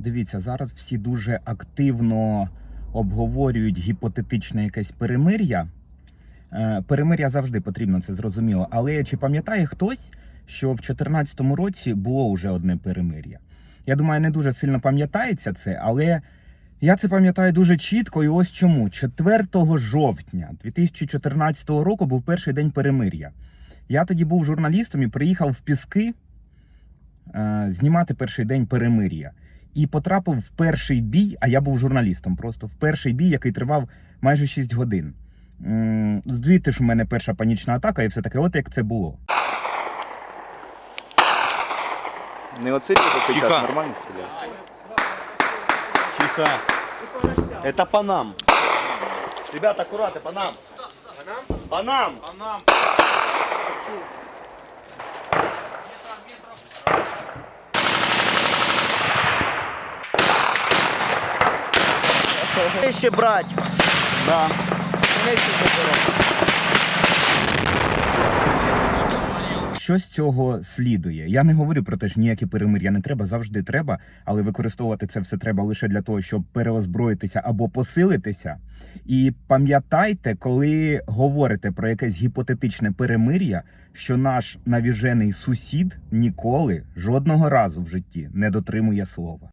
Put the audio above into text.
Дивіться, зараз всі дуже активно обговорюють гіпотетичне якесь перемир'я. Е, Перемир'я завжди потрібно, це зрозуміло. Але чи пам'ятає хтось, що в 2014 році було вже одне перемир'я? Я думаю, не дуже сильно пам'ятається це, але я це пам'ятаю дуже чітко. І ось чому 4 жовтня 2014 року був перший день перемир'я. Я тоді був журналістом і приїхав в Піски е, знімати перший день перемир'я. І потрапив в перший бій, а я був журналістом, просто в перший бій, який тривав майже 6 годин. Звідти ж у мене перша панічна атака, і все таке, от як це було. Не оцінює цей Тихо. час нормально стріляє? Тихо. Это по нам. Ребята, аккуратно, по нам. По нам? По нам. По нам. Ще брать. Да. Що з цього слідує? Я не говорю про те, що ніякі перемир'я не треба, завжди треба, але використовувати це все треба лише для того, щоб переозброїтися або посилитися. І пам'ятайте, коли говорите про якесь гіпотетичне перемир'я, що наш навіжений сусід ніколи жодного разу в житті не дотримує слова.